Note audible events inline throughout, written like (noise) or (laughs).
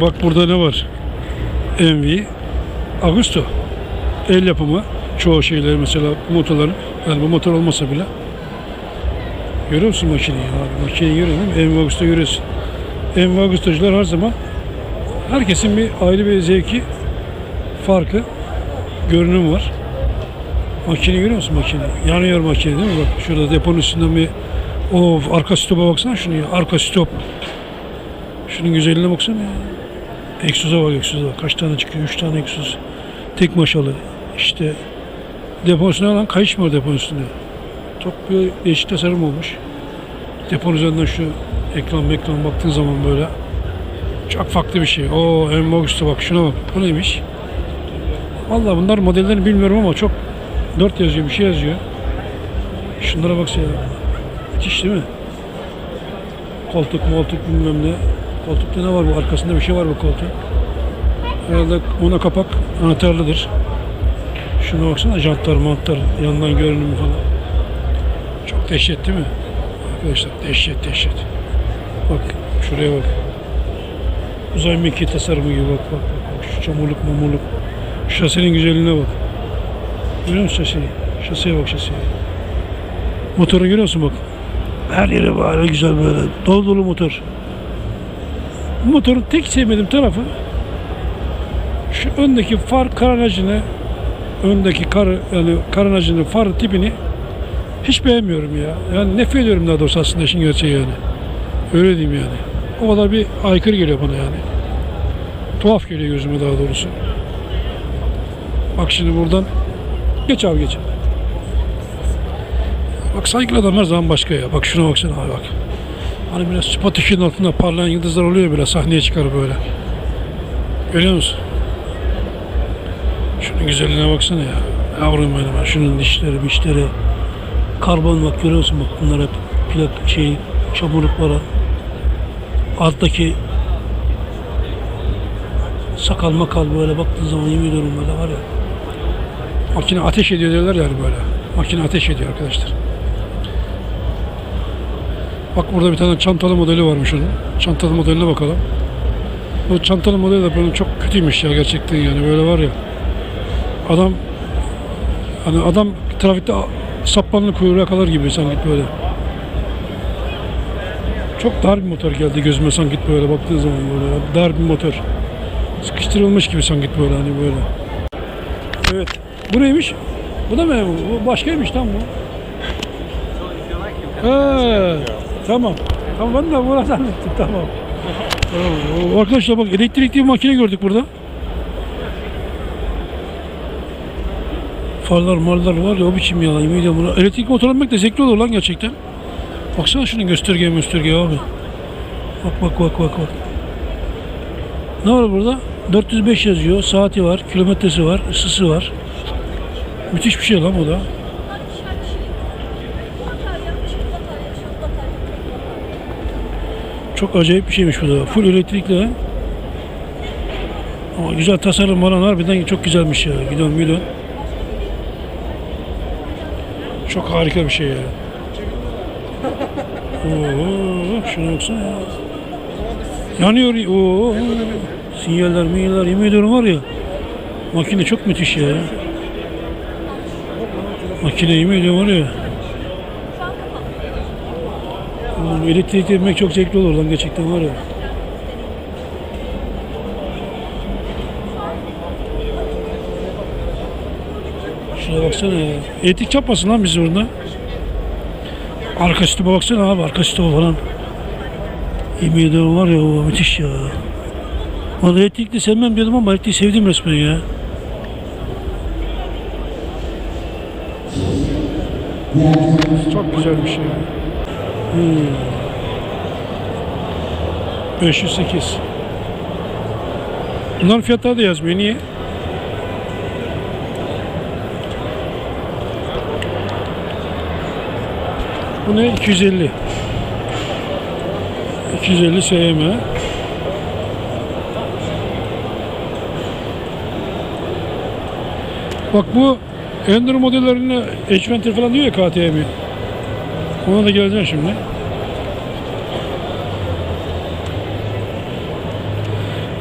Bak burada ne var? MV Agusto. El yapımı. Çoğu şeyler mesela motorların. Yani bu motor olmasa bile. Görüyor musun makineyi? Abi, makineyi görüyor değil mi? MV Agusto görüyorsun. MV Agusto'cular her zaman herkesin bir ayrı bir zevki farkı görünüm var. Makine görüyor musun makine? Yanıyor makine değil mi? Bak şurada deponun üstünden bir o arka stopa baksana şunu ya. Arka stop. Şunun güzelliğine baksana ya. Egzoza bak egzoza. Kaç tane çıkıyor? Üç tane egzoz. Tek maşalı. İşte deponun üstüne lan kayış var deponun üstünde? Çok bir değişik tasarım olmuş. Deponun üzerinden şu ekran ekran baktığın zaman böyle çok farklı bir şey. O Enbox'ta bak şuna bak. Bu neymiş? Vallahi bunlar modellerini bilmiyorum ama çok dört yazıyor bir şey yazıyor. Şunlara bak ya. Müthiş değil mi? Koltuk moltuk bilmem ne. Koltukta ne var bu? Arkasında bir şey var bu koltuğun. Herhalde ona kapak anahtarlıdır. Şuna baksana jantlar mantlar yandan görünümü falan. Çok dehşet değil mi? Arkadaşlar dehşet dehşet. Bak şuraya bak. Uzay mekiği tasarımı gibi bak bak bak. Şu çamurluk mamurluk. Şasenin güzelliğine bak. Görüyor musun şaseyi? Şaseye bak şaseye. Motoru görüyor musun bak. Her yere böyle güzel böyle. Dolu dolu motor. Motorun tek sevmediğim tarafı şu öndeki far karanajını öndeki kar yani karanajının far tipini hiç beğenmiyorum ya. Yani nefret ediyorum daha doğrusu aslında işin gerçeği yani. Öyle diyeyim yani. O kadar bir aykırı geliyor bana yani. Tuhaf geliyor gözüme daha doğrusu. Bak şimdi buradan geç abi geç. Bak saygılı adam her zaman başka ya. Bak şuna baksana abi bak. Hani biraz spot ışığın altında parlayan yıldızlar oluyor böyle sahneye çıkar böyle. Görüyor musun? Şunun güzelliğine baksana ya. Yavrum benim. Şunun dişleri, dişleri. Karbon bak görüyor musun bak bunlar hep plak şey çamurluklara. Alttaki sakal makal böyle baktığın zaman yemin ediyorum böyle var ya. Makine ateş ediyor diyorlar yani böyle. Makine ateş ediyor arkadaşlar. Bak burada bir tane çantalı modeli varmış onun. Çantalı modeline bakalım. Bu çantalı modeli de böyle çok kötüymüş ya gerçekten yani böyle var ya. Adam hani adam trafikte saplanını kuyruğa kalır gibi sanki böyle. Çok dar bir motor geldi gözüme sanki böyle baktığın zaman böyle dar bir motor. Sıkıştırılmış gibi sanki böyle hani böyle. Evet. Bu neymiş? Bu da mı? Bu başkaymış tam bu. He, tamam. Tamam ben de bunu zannettim tamam. tamam. Arkadaşlar bak elektrikli bir makine gördük burada. Farlar marlar var ya o biçim ya. Yemin buna. Elektrik motor almak da zevkli olur lan gerçekten. Baksana şunun gösterge gösterge abi. Bak bak bak bak bak. Ne var burada? 405 yazıyor. Saati var. Kilometresi var. ısısı var. Müthiş bir şey lan bu da. Çok acayip bir şeymiş bu da. Full elektrikli. Ama güzel tasarım falan harbiden çok güzelmiş ya. Gidon midon. Çok harika bir şey ya. Oo, şuna baksana ya. Yanıyor. Oo, sinyaller, minyaller yemin ediyorum var ya. Makine çok müthiş ya. Makine yemin ediyorum var ya. Oğlum elektrikli binmek çok zevkli olur lan gerçekten var ya. Şuna baksana ya. Elektrik çarpmasın lan bizi burada. Arka sütüme baksana abi arka sütüme falan. Yemin ediyorum var ya o müthiş ya. Valla elektrikli sevmem diyordum ama elektriği sevdim resmen ya. Çok güzel bir şey. Hmm. 508. Bunların fiyatları da yazmıyor. Niye? Bu ne? 250. 250 SM. Bak bu Enduro modellerine H-Venter falan diyor ya KTM. Ona da geleceğim şimdi.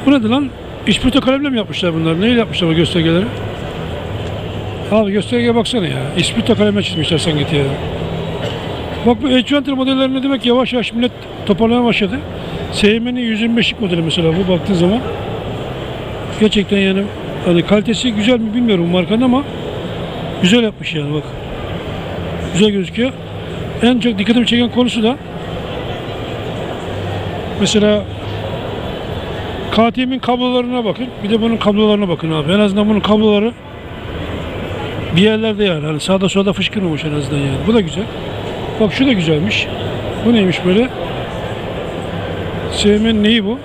Bu nedir lan? İspirto kalemle mi yapmışlar bunlar? Neyle yapmışlar bu göstergeleri? Abi göstergeye baksana ya. İspirto kalemle çizmişler sanki ya. Bak bu Adventure modellerine demek yavaş yavaş millet toparlamaya başladı. SM'nin 125'lik modeli mesela bu baktığın zaman. Gerçekten yani hani kalitesi güzel mi bilmiyorum markanın ama güzel yapmış yani bak. Güzel gözüküyor. En çok dikkatimi çeken konusu da mesela KTM'in kablolarına bakın. Bir de bunun kablolarına bakın abi. En azından bunun kabloları bir yerlerde yani. Hani sağda solda fışkırmamış en azından yani. Bu da güzel. Bak şu da güzelmiş. Bu neymiş böyle? SM neyi bu?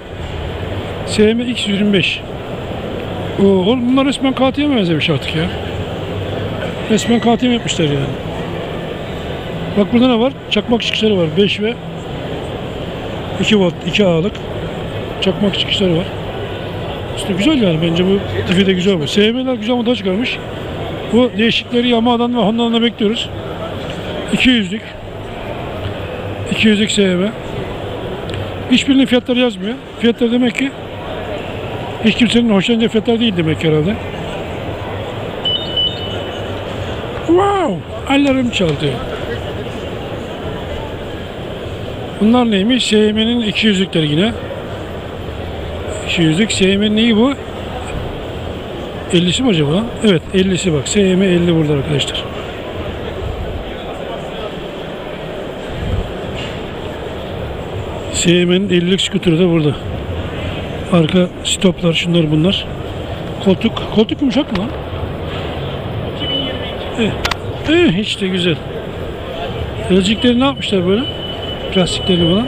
SM X25. Oo, bunlar resmen KTM'e benzemiş artık ya. Resmen KTM yapmışlar yani. Bak burada ne var? Çakmak çıkışları var. 5 ve 2 volt, 2 A'lık çakmak çıkışları var. İşte güzel yani bence bu tipi de güzel bu. SM'ler güzel model çıkarmış. Bu değişikleri Yamaha'dan ve Honda'dan da bekliyoruz. 200'lük. 200'lük SM. Hiçbirinin fiyatları yazmıyor. Fiyatları demek ki hiç kimsenin hoşlanacağı fiyatlar değil demek herhalde. Wow! Alarm çaldı. Bunlar neymiş? SM'nin 200'lükleri yine. 200'lük SM'nin neyi bu? 50'si mi acaba? Evet 50'si bak. SM 50 burada arkadaşlar. SM'nin 50'lik skuturu da burada. Arka stoplar şunlar bunlar. Koltuk, koltuk yumuşak mı lan? 2022. Eh, eh işte güzel. Elcikleri ne yapmışlar böyle? Plastiklerini falan.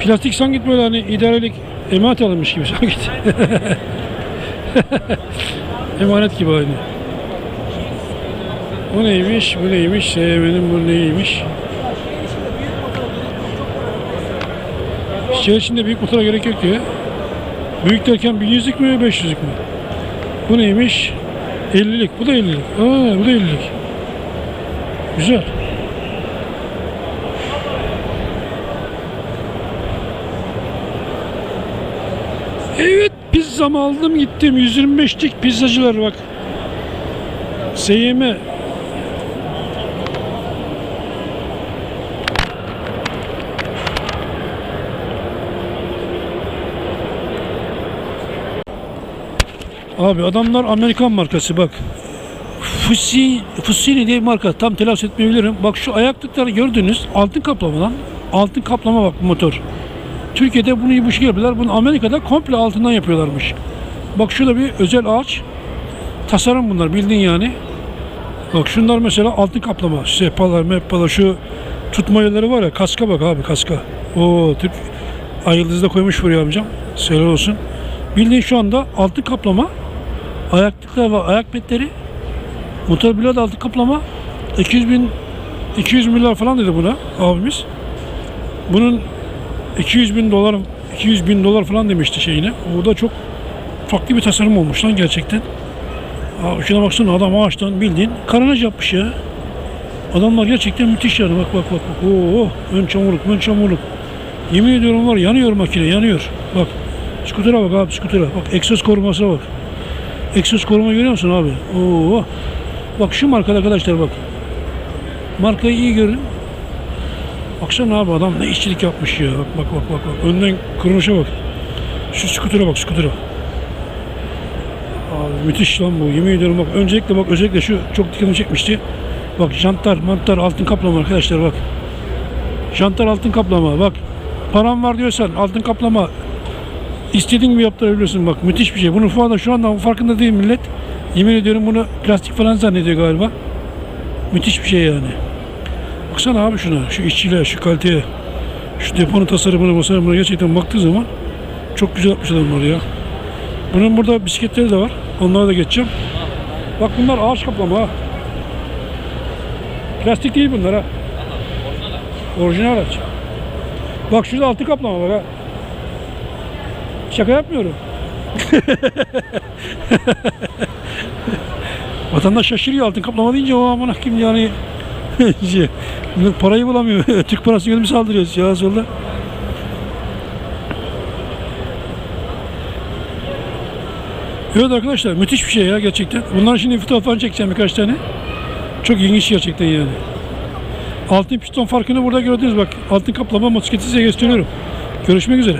Plastik sanki böyle hani idarelik emanet alınmış gibi sanki. (laughs) Emanet gibi aynı. Bu neymiş? Bu neymiş? SM'nin bu neymiş? Şehir içinde büyük motora gerek yok diyor. Büyük derken 1100'lük mü 500'lük mü? Bu neymiş? 50'lik. Bu da 50'lik. Aa, bu da 50'lik. Güzel. Evet pizzamı aldım gittim 125'lik pizzacılar bak. SYM Abi adamlar Amerikan markası bak. Fusi, Fusini diye bir marka. Tam telaffuz etmeyebilirim. Bak şu ayaklıkları gördünüz. Altın kaplama lan. Altın kaplama bak motor. Türkiye'de bunu bu şey yapıyorlar. Bunu Amerika'da komple altından yapıyorlarmış. Bak şurada bir özel ağaç. Tasarım bunlar bildiğin yani. Bak şunlar mesela altın kaplama. Sehpalar, mehpalar şu tutma var ya. Kaska bak abi kaska. O Türk ay yıldızı da koymuş buraya amcam. Selam olsun. Bildiğin şu anda altın kaplama. Ayaklıklar ve ayak petleri. Motor bloğu da altın kaplama. 200 bin 200 milyar falan dedi buna abimiz. Bunun 200 bin dolar 200 bin dolar falan demişti şeyine. O da çok farklı bir tasarım olmuş lan gerçekten. Aa, şuna baksana adam ağaçtan bildiğin karanaj yapmış ya. Adamlar gerçekten müthiş yani bak bak bak. bak. Oo, ön çamurluk ön çamurluk. Yemin ediyorum var yanıyor makine yanıyor. Bak skutura bak abi skutura. Bak egzoz korumasına bak. Egzoz koruma görüyor musun abi? Oo. Bak şu marka arkadaşlar bak. Markayı iyi görün. Baksana abi adam ne işçilik yapmış ya. Bak bak bak bak. bak. Önden kuruluşa bak. Şu skutura bak skutura. Abi müthiş lan bu. Yemin ediyorum bak. Öncelikle bak özellikle şu çok dikkatimi çekmişti. Bak jantlar, mantlar altın kaplama arkadaşlar bak. Jantlar altın kaplama bak. Param var diyorsan altın kaplama. İstediğin gibi yaptırabiliyorsun bak. Müthiş bir şey. Bunun falan şu anda farkında değil millet. Yemin ediyorum bunu plastik falan zannediyor galiba. Müthiş bir şey yani. Baksana abi şuna, şu işçiliğe, şu kaliteye, şu deponun tasarımına, tasarımına gerçekten baktığı zaman çok güzel yapmış adamlar ya. Bunun burada bisikletleri de var. Onlara da geçeceğim. Bak bunlar ağaç kaplama ha. Plastik değil bunlar ha. Orijinal ağaç. Bak şurada altı kaplama var ha. Şaka yapmıyorum. (laughs) Vatandaş şaşırıyor altın kaplama deyince o amına kim yani (laughs) parayı bulamıyor. (laughs) Türk parası gönlüm saldırıyor sağa solda. Evet arkadaşlar müthiş bir şey ya gerçekten. Bunlar şimdi fotoğraflarını çekeceğim birkaç tane. Çok ilginç gerçekten yani. Altın piston farkını burada gördünüz bak. Altın kaplama motosikleti size gösteriyorum. Görüşmek üzere.